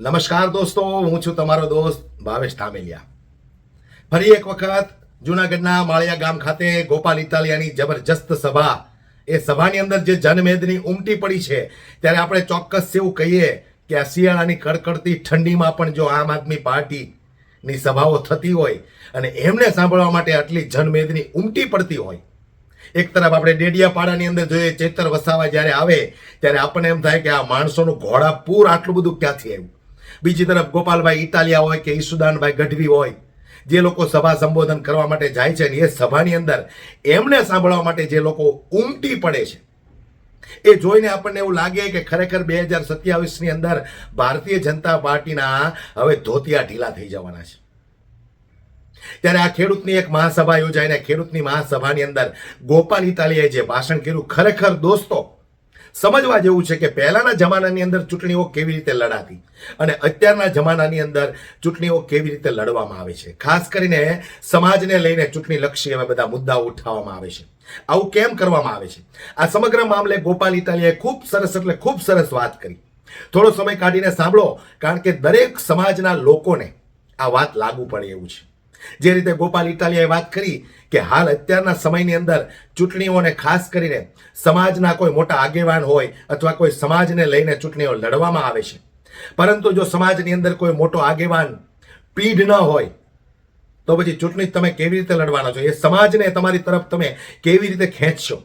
નમસ્કાર દોસ્તો, હું છું તમારો દોસ્ત ભાવેશ ધામેલિયા. ફરી એક વખત જુનાગઢના માળિયા ગામ ખાતે ગોપાલ ઇટાલિયાની જબરજસ્ત સભા. એ સભાની અંદર જે જનમેદની ઉમટી પડી છે, ત્યારે આપણે ચોક્કસ એવું કહીએ કે આ શિયાળાની કડકડતી ઠંડીમાં પણ જો આમ આદમી પાર્ટીની સભાઓ થતી હોય અને એમને સાંભળવા માટે આટલી જનમેદની ઉમટી પડતી હોય. એક તરફ આપણે ડેડિયાપાડાની અંદર જોઈએ, ચેતર વસાવા જ્યારે આવે, ત્યારે આપણને એમ થાય કે આ માણસોનું ઘોડાપૂર આટલું બધું ક્યાંથી આવ્યું? બીજી તરફ ગોપાલભાઈ ઇટાલિયા હોય કે ઈસુદાનભાઈ ગઢવી હોય, જે લોકો સભા સંબોધન કરવા માટે જાય છે ને એ સભાની અંદર એમને સાંભળવા માટે જે લોકો ઉમટી પડે છે, એ જોઈને આપણને એવું લાગે કે ખરેખર બે હજાર સત્યાવીસની અંદર ભારતીય જનતા પાર્ટીના હવે ધોતિયા ઢીલા થઈ જવાના છે. ત્યારે આ ખેડૂતની એક મહાસભા યોજાઈને ખેડૂતની મહાસભાની અંદર ગોપાલ ઇતાલીએ જે ભાષણ કર્યું, ખરેખર દોસ્તો સમજવા જેવું છે કે પહેલાના જમાનાની અંદર ચૂંટણીઓ કેવી રીતે લડાતી અને અત્યારના જમાનાની અંદર ચૂંટણીઓ કેવી રીતે લડવામાં આવે છે. ખાસ કરીને સમાજને લઈને ચૂંટણી લક્ષી એવા બધા મુદ્દાઓ ઉઠાવવામાં આવે છે. આવું કેમ કરવામાં આવે છે? આ સમગ્ર મામલે ગોપાલ ઇટાલિયાએ ખૂબ સરસ એટલે ખૂબ સરસ વાત કરી. થોડો સમય કાઢીને સાંભળો, કારણ કે દરેક સમાજના લોકોને આ વાત લાગુ પડે એવું છે. જે રીતે ગોપાલ ઇટાલિયાએ વાત કરી કે હાલ અત્યારના સમયની અંદર ચૂંટણીઓને ખાસ કરીને સમાજના કોઈ મોટા આગેવાન હોય અથવા કોઈ સમાજને લઈને ચૂંટણીઓ લડવામાં આવે છે. પરંતુ જો સમાજની અંદર કોઈ મોટો આગેવાન પીઢ ન હોય, તો પછી ચૂંટણી તમે કેવી રીતે લડવાના છો? એ સમાજને તમારી તરફ તમે કેવી રીતે ખેંચશો?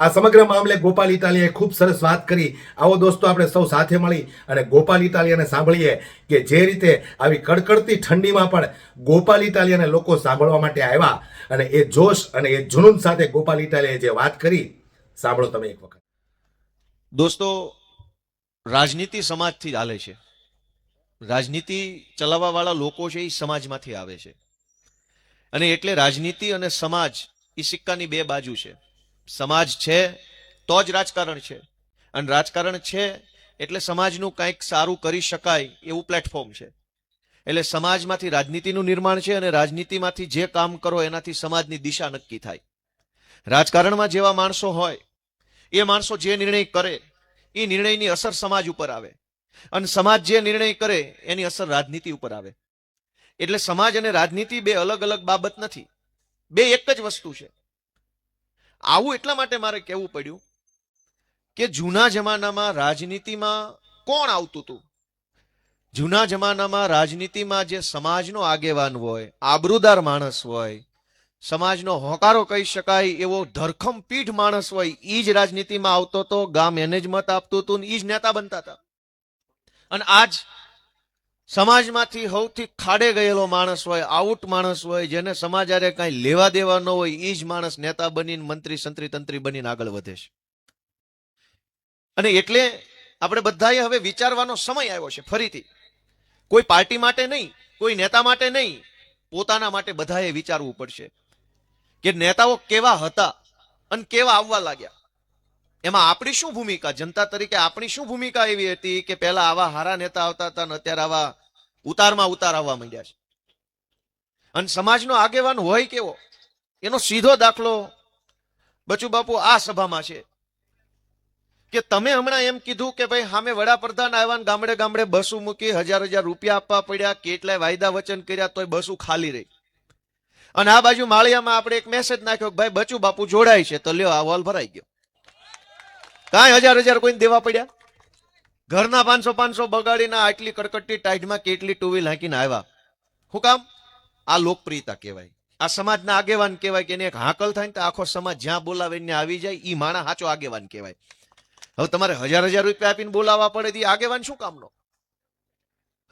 આ સમગ્ર મામલે ગોપાલ ઇટાલિયાએ ખૂબ સરસ વાત કરી. આવો દોસ્તો, આપણે સૌ સાથે મળી અને ગોપાલ ઇટાલિયાને સાંભળીએ કે જે રીતે આવી કડકડતી ઠંડીમાં પણ ગોપાલ ઇટાલિયાને લોકો સાંભળવા માટે આવ્યા અને એ જોશ અને એ જુનૂન સાથે ગોપાલ ઇટાલિયાએ જે વાત કરી, સાંભળો તમે એક વખત. દોસ્તો, રાજનીતિ સમાજથી ચાલે છે. રાજનીતિ ચલાવવાવાળા લોકો છે એ સમાજમાંથી આવે છે. અને એટલે રાજનીતિ અને સમાજ એ સિક્કાની બે બાજુ છે. સમાજ છે, તો જ રાજકારણ છે. અને રાજકારણ છે એટલે સમાજનું કંઈક સારું કરી શકાય એવું પ્લેટફોર્મ છે. એટલે સમાજમાંથી રાજનીતિનું નિર્માણ છે અને રાજનીતિમાંથી જે કામ કરો એનાથી સમાજની દિશા નક્કી થાય. રાજકારણમાં જેવા માણસો હોય, એ માણસો જે નિર્ણય કરે, એ નિર્ણયની અસર સમાજ ઉપર આવે. અને સમાજ જે નિર્ણય કરે, એની અસર રાજનીતિ ઉપર આવે. એટલે સમાજ અને રાજનીતિ બે અલગ અલગ બાબત નથી. બે એક જ વસ્તુ છે. આવું એટલા માટે મારે કહેવું પડ્યું કે જૂના જમાનામાં રાજનીતિમાં કોણ આવતું હતું? જૂના જમાનામાં રાજનીતિમાં જે સમાજનો આગેવાન હોય, આબરૂદાર માણસ હોય, સમાજનો હોકારો કહી શકાય એવો ધરખમ પીઠ માણસ હોય એ જ રાજનીતિમાં આવતો હતો ગામ એને જ મત આપતું હતું એ જ નેતા બનતા હતા. અને આજ સમાજમાંથી સૌથી ખાડે ગયેલો માણસ હોય, આઉટ માણસ હોય, જેને સમાજ હારે કાંઈ લેવા દેવા ન હોય એ જ માણસ નેતા બનીને મંત્રી, સંત્રી, તંત્રી બનીને આગળ વધે છે. અને એટલે આપણે બધાએ હવે વિચારવાનો સમય આવ્યો છે ફરીથી. કોઈ પાર્ટી માટે નહીં, કોઈ નેતા માટે નહીં, પોતાના માટે બધાએ વિચારવું પડશે કે નેતાઓ કેવા હતા અને કેવા આવવા લાગ્યા. એમાં આપણી શું ભૂમિકા? જનતા તરીકે આપણી શું ભૂમિકા એવી હતી કે પહેલા આવા હારા નેતા આવતા હતા અને અત્યારે આવા ઉતારમાં ઉતાર આવવા માંડ્યા છે? અને સમાજનો આગેવાન હોય કેવો? એનો સીધો દાખલો બચુ બાપુ આ સભામાં છે કે તમે હમણાં એમ કીધું કે ભાઈ સામે વડાપ્રધાન આવ્યા ગામડે ગામડે બસું મૂકી હજાર હજાર રૂપિયા આપવા પડ્યા, કેટલાય વાયદા વચન કર્યા તોય બસું ખાલી રહી. અને આ બાજુ માળિયામાં આપણે એક મેસેજ નાખ્યો કે ભાઈ બચુ બાપુ જોડાય છે. તો લ્યો આ હોલ ભરાઈ ગયો. કાંઈ હજાર હજાર કોઈને દેવા પડ્યા? ઘરના પાંચસો પાંચસો બગાડીને આટલી કડકડતી ટાઈટમાં કેટલી ટુ વ્હીલ હાંકીને આવ્યા? શું કામ? આ લોકપ્રિયતા કહેવાય. આ સમાજના આગેવાન કહેવાય કે એને એક હાંકલ થાય ને તો આખો સમાજ જ્યાં બોલાવે એને આવી જાય એ માણા સાચો આગેવાન કહેવાય. હવે તમારે હજાર હજાર રૂપિયા આપીને બોલાવવા પડે તે આગેવાન શું કામનો?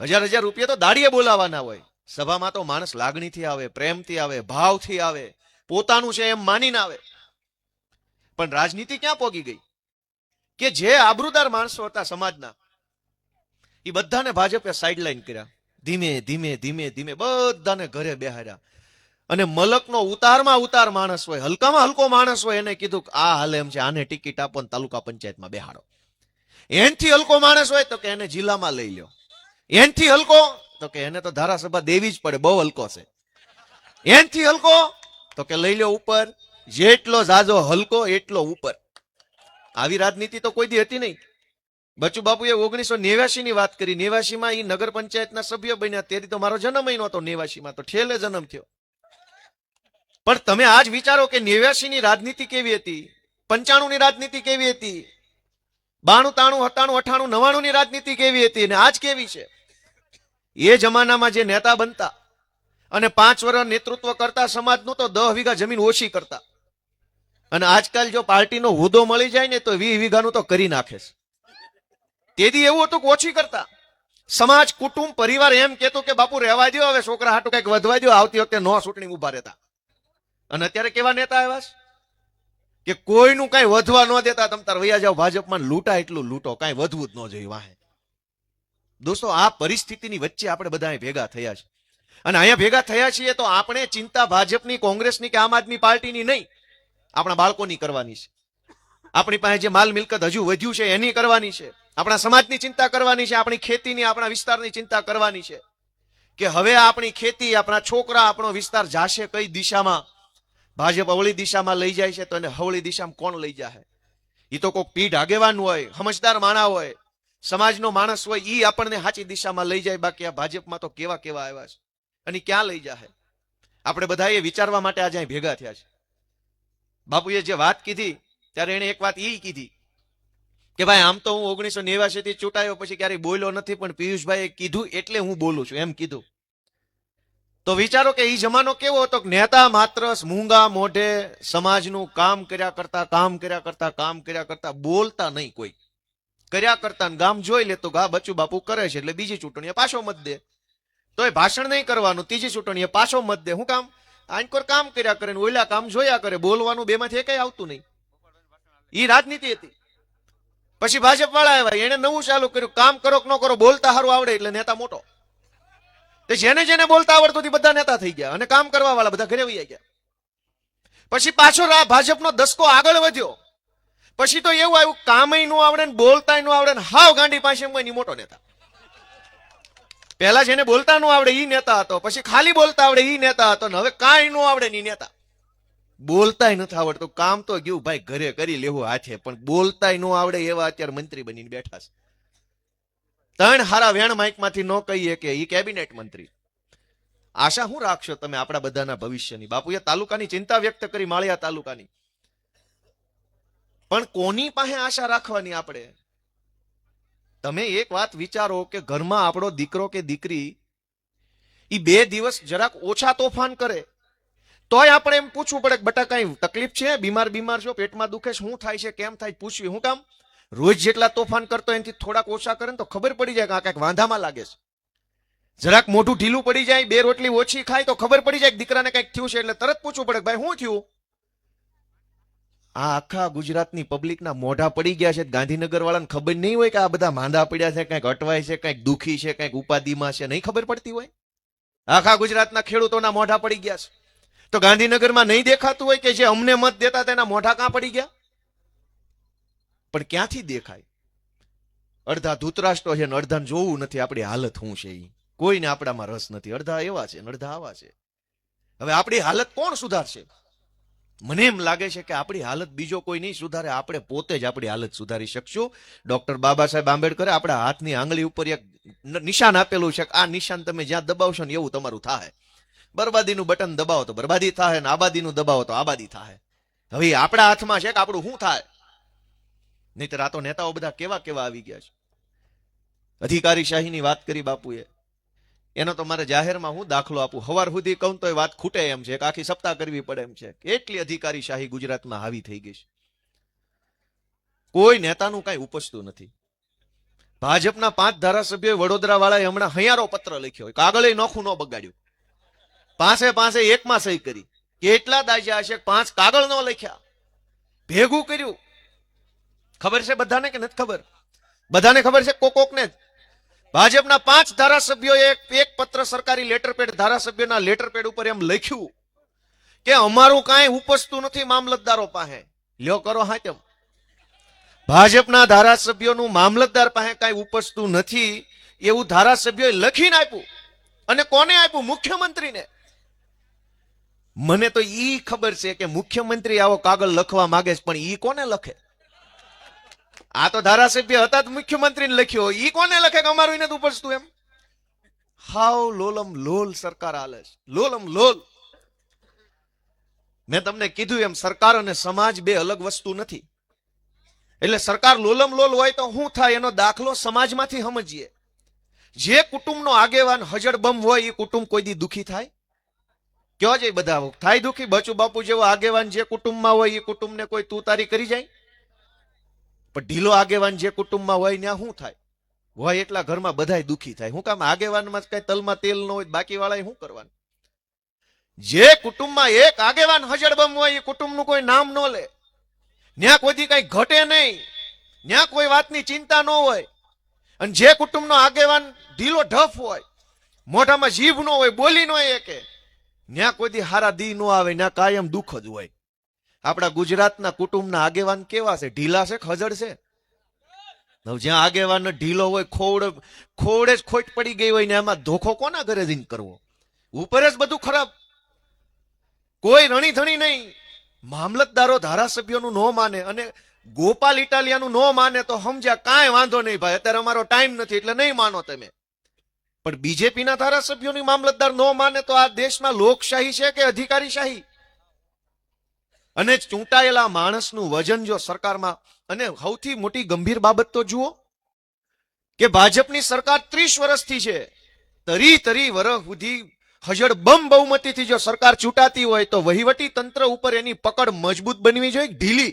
હજાર હજાર રૂપિયા તો દાડીએ બોલાવાના હોય. સભામાં તો માણસ લાગણીથી આવે, પ્રેમથી આવે, ભાવથી આવે. પોતાનું છે એમ માનીને આવે. પણ રાજનીતિ ક્યાં પોગી ગઈ? કે જે આબરૂદાર માણસો હતા સમાજના, એ બધાને ભાજપે સાઈડલાઈન કર્યા. ધીમે ધીમે ધીમે ધીમે બધાને ઘરે બેહાર્યા. અને મલકનો ઉતારમાં ઉતાર માણસ હોય, હલકામાં હલકો માણસ હોય, એને કીધું કે આ હાલ એમ છે, આને ટિકિટ આપો તાલુકા પંચાયતમાં બેહાડો. એનથી હલકો માણસ હોય તો કે એને જિલ્લામાં લઈ લ્યો. એનથી હલકો તો કે એને તો ધારાસભા દેવી જ પડે, બહુ હલકો છે. એનથી હલકો તો કે લઈ લ્યો ઉપર, જેટલો ઝાઝો હલકો એટલો ઉપર. આવી રાજનીતિ તો કોઈ દી હતી નહીં. બચુ બાપુએ ઓગણીસો નેવ્યાસી ની વાત કરી. નેવ્યાસી માં એ નગર પંચાયતના સભ્ય બન્યા. તેથી તો મારો જન્મ નહોતો નેવ્યાસી માં તો ઠેલે જન્મ થયો. પણ તમે આજ વિચારો કે નેવ્યાસી ની રાજનીતિ કેવી હતી? પંચાણું ની રાજનીતિ કેવી હતી? બાણું, તાણું હતાણું અઠાણું નવાણું ની રાજનીતિ કેવી હતી અને આજ કેવી છે? એ જમાનામાં જે નેતા બનતા અને પાંચ વર્ષ નેતૃત્વ કરતા સમાજનું તો દહ વીઘા જમીન ઓછી કરતા. અને આજકાલ જો પાર્ટીનો હોદ્દો મળી જાય ને તો વી વીઘાનું તો કરી નાખે છે તેથી એવું હતું કે ઓછી કરતા. સમાજ, કુટુંબ, પરિવાર એમ કહેતું કે બાપુ રહેવા દો હવે છોકરા હાટું કંઈક વધવા દો આવતી વખતે નો ચૂંટણી ઊભા રહેતા. અને અત્યારે કેવા નેતા આવ્યા છે? કે કોઈનું કઈ વધવા ન દેતા, તમ તાર વૈયા જાઓ, ભાજપમાં લૂંટા એટલું લૂંટો, કઈ વધવું જ ન જોઈએ વાહે. દોસ્તો, આ પરિસ્થિતિની વચ્ચે આપણે બધા ભેગા થયા છે. અને અહીંયા ભેગા થયા છીએ તો આપણે ચિંતા ભાજપની, કોંગ્રેસની કે આમ આદમી પાર્ટીની નહીં. આપણા બાળકોની કરવાની છે. આપણી પાસે જે માલ મિલકત હજુ વધ્યું છે એની કરવાની છે. આપણા સમાજની ચિંતા કરવાની છે, આપણી ખેતીની, આપણા વિસ્તારની ચિંતા કરવાની છે. કે હવે આપણી ખેતી, આપણા છોકરા, આપણો વિસ્તાર જાશે કઈ દિશામાં? ભાજપ અવળી દિશામાં લઈ જાય છે તો એને હવળી દિશામાં કોણ લઈ જાય એ તો કોઈક પીઢ આગેવાન હોય, સમજદાર માણા હોય, સમાજનો માણસ હોય એ આપણને સાચી દિશામાં લઈ જાય. બાકી આ ભાજપમાં તો કેવા કેવા આવ્યા છે? અને ક્યાં લઈ જાય આપણે બધા એ વિચારવા માટે આજે ભેગા થયા છે. બાપુએ જે વાત કીધી, ત્યારે એણે એક વાત એ કીધી કે ભાઈ, આમ તો હું ઓગણીસો નેવાસી થી ચૂંટાયો, પછી ક્યારેય બોલ્યો નથી, પણ પિયુષભાઈએ કીધું એટલે હું બોલું છું, એમ કીધું. તો વિચારો કે એ જમાનો કેવો હતો નેતા માત્ર મૂંગા મોઢે સમાજનું કામ કર્યા કરતા, કામ કર્યા કરતા, કામ કર્યા કરતા બોલતા નહીં કોઈ. કર્યા કરતા ગામ જોઈ લે તો ગા બચ્ચું બાપુ કરે છે, એટલે બીજી ચૂંટણીએ પાછો મત દે. તો એ ભાષણ નહીં કરવાનું, ત્રીજી ચૂંટણીએ પાછો મત દે. હું કામ આંકોર કામ કર્યા કરે ઓલા કામ જોયા કરે, બોલવાનું બેમાંથી એકેય આવતું નહીં. એ રાજનીતિ હતી. પછી ભાજપ વાળા આવ્યા એને નવું ચાલુ કર્યું. કામ કરો કે ન કરો, બોલતા સારું આવડે એટલે નેતા મોટો. તે જેને જેને બોલતા આવડતું હતી બધા નેતા થઈ ગયા અને કામ કરવા વાળા બધા ઘરે વૈયા ગયા. પછી પાછો ભાજપનો દસકો આગળ વધ્યો. પછી તો એવું આવ્યું, કામયનું આવડે ને બોલતાયનું આવડે ને હાવ ગાંડી પાસે એમ હોય મોટો નેતા. પહેલા જેને બોલતા નું આવડે એ નેતા હતો, પછી ખાલી બોલતા આવડે એ નેતા હતો હવે કાંઈ નું આવડે ની નેતા. બોલતાય નથી આવડતું, કામ તો ગયું, ભાઈ ઘરે કરી લેવું હાથે, પણ બોલતાય ન આવડે એવા અત્યારે મંત્રી બનીને બેઠા છે. ત્રણ હારા વેણ માઇકમાંથી ન કહીએ કે ઈ કેબિનેટ મંત્રી. આશા શું રાખશો તમે આપણા બધાના ભવિષ્યની? બાપુએ તાલુકાની ચિંતા વ્યક્ત કરી, માળિયા તાલુકાની. પણ કોની પાસે આશા રાખવાની આપણે? તમે એક વાત વિચારો કે ઘરમાં આપણો દીકરો કે દીકરી એ બે દિવસ જરાક ઓછા તોફાન કરે, તોય આપણે એમ પૂછવું પડે કે બટા, કઈ તકલીફ છે? બીમાર બીમાર છો? પેટમાં દુખે શું થાય છે? કેમ થાય? પૂછવી. હું કામ રોજ જેટલા તોફાન કરતો એનાથી થોડાક ઓછા કરે ને તો ખબર પડી જાય કે આ કાંઈક વાંધામાં લાગે છે. જરાક મોઢું ઢીલું પડી જાય, બે રોટલી ઓછી ખાય તો ખબર પડી જાય દીકરાને કંઈક થયું છે. એટલે તરત પૂછવું પડે ભાઈ, શું થયું? આ આખા ગુજરાતની પબ્લિકના મોઢા પડી ગયા છે. ગાંધીનગર વાળાને ખબર નહીં હોય કે આ બધા માંદા પડ્યા છે, કંઈક અટવાય છે, કંઈક દુખી છે, કંઈક ઉપાધિમાં છે, નહીં ખબર પડતી હોય? આખા ગુજરાતના ખેડૂતોના મોઢા પડી ગયા છે. તો ગાંધીનગરમાં નહીં દેખાતું હોય કે જે અમને મત દેતા તેના મોઢા કાં પડી ગયા? પણ ક્યાંથી દેખાય? અડધા ધૂતરાષ્ટ્રો છે ને અડધાને જોવું નથી આપણી હાલત શું છે એ કોઈને આપણામાં રસ નથી. અડધા એવા છે અડધા આવા છે. હવે આપણી હાલત કોણ સુધારશે? મને એમ લાગે છે કે આપણી હાલત બીજો કોઈ નહીં સુધારે. આપણે પોતે જ આપણી હાલત સુધારી શકશું. ડોક્ટર બાબા સાહેબ આંબેડકરે આપણા હાથની આંગળી ઉપર એક નિશાન આપેલું છે આ નિશાન તમે જ્યાં દબાવશો ને એવું તમારું થાય બરબાદીનું બટન દબાવો તો બરબાદી થાય ને આબાદીનું દબાવો તો આબાદી થાય હવે આપણા હાથમાં છે કે આપણું શું થાય? નહીતર આ તો નેતાઓ બધા કેવા કેવા આવી ગયા છે? અધિકારી શાહીની વાત કરી બાપુએ. એનો તો મારે જાહેરમાં હું દાખલો આપું. હવાર સુધી કહું તો એ વાત ખૂટે એમ છે કે આખી સપ્તાહ કરવી પડે એમ છે. એટલી અધિકારી શાહી ગુજરાતમાં હાવી થઈ ગઈ છે? કોઈ નેતાનું કઈ ઉપજતું નથી. ભાજપના પાંચ ધારાસભ્યોએ વડોદરા વાળાએ હમણાં હૈયારો પત્ર લખ્યો કાગળે નોખું ન બગાડ્યું. પાસે પાસે એકમાં સહી કરી. કેટલા દાજ્યા હશે પાંચ કાગળ ન લખ્યા? ભેગું કર્યું. ખબર છે બધાને કે નથી ખબર? બધાને ખબર છે કોક કોકને જ ભાજપના પાંચ ધારાસભ્યોએ એક પત્ર સરકારી લેટરપેડ ધારાસભ્યના લેટરપેડ ઉપર એમ લખ્યું કે અમારું કાંઈ ઉપસતું નથી મામલતદારો પાસે. લ્યો કરો હા તેમ ભાજપના ધારાસભ્યોનું મામલતદાર પાસે કાંઈ ઉપસતું નથી એવું ધારાસભ્યોએ લખીને આપ્યું. અને કોને આપ્યું? મુખ્યમંત્રીને. મને તો ઈ ખબર છે કે મુખ્યમંત્રી આવો કાગળ લખવા માંગે છે, પણ ઈ કોને લખે? આ તો ધારાસભ્ય હતા જ, મુખ્યમંત્રીને લખ્યો ઈ કોને લખે કે અમારું એને ઉપજતું એમ? હાવ લોલમ લોલ સરકાર હાલે છે. લોલમ લોલ. મેં તમને કીધું એમ, સરકાર અને સમાજ બે અલગ વસ્તુ નથી. એટલે સરકાર લોલમ લોલ હોય તો શું થાય? એનો દાખલો સમાજમાંથી સમજીએ. જે કુટુંબનો આગેવાન હજડબમ હોય એ કુટુંબ કોઈ દી દુખી થાય? કયો છે બધા? થાય દુખી? બચુ બાપુ જેવો આગેવાન જે કુટુંબમાં હોય એ કુટુંબને કોઈ તું તારી કરી જાય? પણ ઢીલો આગેવાન જે કુટુંબમાં હોય ત્યાં શું થાય? હોય એટલા ઘરમાં બધાય દુખી થાય. હું કામ આગેવાનમાં કઈ તલમાં તેલ ન હોય બાકી વાળા શું કરવાનું? જે કુટુંબમાં એક આગેવાન હજડબમ હોય, એ કુટુંબનું કોઈ નામ ન લે. ન્યા કોઈથી કઈ ઘટે નહીં. ત્યાં કોઈ વાતની ચિંતા ન હોય. અને જે કુટુંબનો આગેવાન ઢીલો ઢફ હોય, મોઢામાં જીભ ન હોય, બોલી ન હોય કે ન્યા કોઈથી હારા દી ન આવે ત્યાં કાયમ દુઃખ જ હોય. આપણા ગુજરાતના કુટુંબના આગેવાન કેવા છે? ઢીલા છે ખજડ છે? જ્યાં આગેવાન ઢીલો હોય, ખોડ, ખોડે જ ખોટ પડી ગઈ હોય ને એમાં ધોખો કોના ઘરે જઈને કરવો? ઉપર જ બધું ખરાબ. કોઈ રણીધણી નહીં. મામલતદારો ધારાસભ્યોનું ન માને અને ગોપાલ ઇટાલિયાનું ન માને તો સમજ્યા, કાંઈ વાંધો નહીં ભાઈ, અત્યારે અમારો ટાઈમ નથી એટલે નહીં માનો તમે. પણ બીજેપીના ધારાસભ્યોની મામલતદાર ન માને તો આ દેશમાં લોકશાહી છે કે અધિકારીશાહી? અને ચૂંટાયેલા માણસનું વજન જો સરકારમાં, અને સૌથી મોટી ગંભીર બાબત તો જુઓ કે ભાજપની સરકાર ત્રીસ વર્ષથી છે. તરી તરી વર્ષ સુધી હજડ બમ બહુમતીથી જો સરકાર ચૂંટાતી હોય તો વહીવટી તંત્ર ઉપર એની પકડ મજબૂત બનવી જોઈએ. ઢીલી